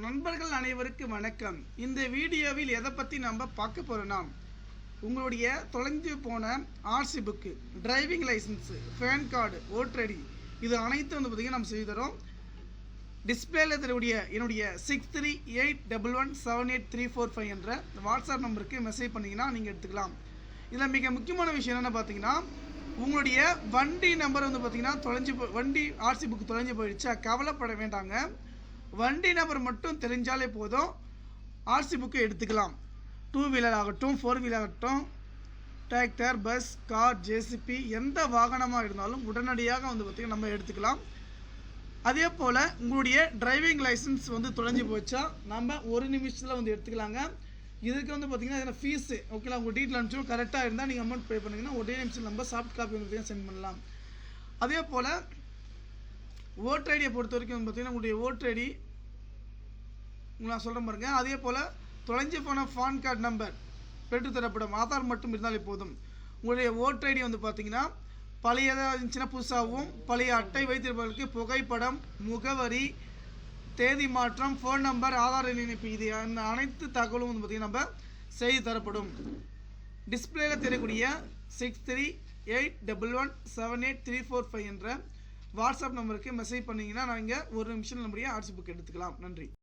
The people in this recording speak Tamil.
நண்பர்கள் அனைவருக்கும் வணக்கம். இந்த வீடியோவில் எதை பற்றி நம்ம பார்க்க போகிறோம்னா உங்களுடைய தொலைஞ்சு போன RC book driving licence PAN card voter இது அனைத்தும் வந்து பார்த்திங்கன்னா நம்ம செய்து தரோம். டிஸ்பிளேல இதனுடைய என்னுடைய six three eight double one seven eight three four five என்ற வாட்ஸ்அப் நம்பருக்கு மெசேஜ் பண்ணிங்கன்னா நீங்கள் எடுத்துக்கலாம். இதில் மிக முக்கியமான விஷயம் என்னென்னு பார்த்தீங்கன்னா உங்களுடைய வண்டி நம்பர் வந்து பார்த்தீங்கன்னா தொலைஞ்சு வண்டி ஆர்சி புக் தொலைஞ்சு போயிடுச்சா? கவலைப்பட வேண்டாங்க. வண்டி நம்பர் மட்டும் தெரிஞ்சாலே போதும். ஆர்சி புக்கு எடுத்துக்கலாம். டூ வீலர் ஆகட்டும் ஃபோர் வீலர் ஆகட்டும் டிராக்டர் பஸ் கார் ஜேசிபி எந்த வாகனமாக இருந்தாலும் உடனடியாக வந்து பார்த்திங்கன்னா நம்ம எடுத்துக்கலாம். அதே போல் உங்களுடைய டிரைவிங் லைசன்ஸ் வந்து தொலைஞ்சு போச்சா நம்ம ஒரு நிமிஷத்தில் வந்து எடுத்துக்கலாங்க. இதுக்கு வந்து பார்த்தீங்கன்னா இதில் ஃபீஸு ஓகேங்களா உங்கள் டீட்டெயில் அனுப்பிச்சோம் கரெக்டாக இருந்தால் நீங்கள் அமௌண்ட் பே பண்ணிங்கன்னா ஒரே நிமிஷம் நம்ம சாஃப்ட் காப்பி வந்து சென்ட் பண்ணலாம். அதே போல் ஓட்டர் ஐடியை பொறுத்த வரைக்கும் வந்து பார்த்தீங்கன்னா உங்களுடைய ஓட்டர் ஐடி நான் சொல்கிறேன் பாருங்கள் அதே போல் தொலைஞ்சு போன பான் கார்டு நம்பர் பெற்றுத்தரப்படும் ஆதார் மட்டும் இருந்தாலே போதும். உங்களுடைய ஓட்டர் ஐடி வந்து பார்த்தீங்கன்னா பழையதாக இருந்துச்சுன்னா புதுசாகவும் பழைய அட்டை வைத்திருப்பவர்களுக்கு புகைப்படம் முகவரி தேதி மாற்றம் ஃபோன் நம்பர் ஆதார் இணைப்பு இது அந்த அனைத்து தகவலும் வந்து பார்த்திங்கன்னா நம்ம செய்து தரப்படும். டிஸ்பிளேயில் தெரியக்கூடிய six three eight double one seven eight three four five என்ற வாட்ஸ்அப் நம்பருக்கு மெசேஜ் பண்ணிங்கன்னா இங்கே ஒரு நிமிஷம் நம்முடைய ஆர்ட்ஸ் புக் எடுத்துக்கலாம். நன்றி.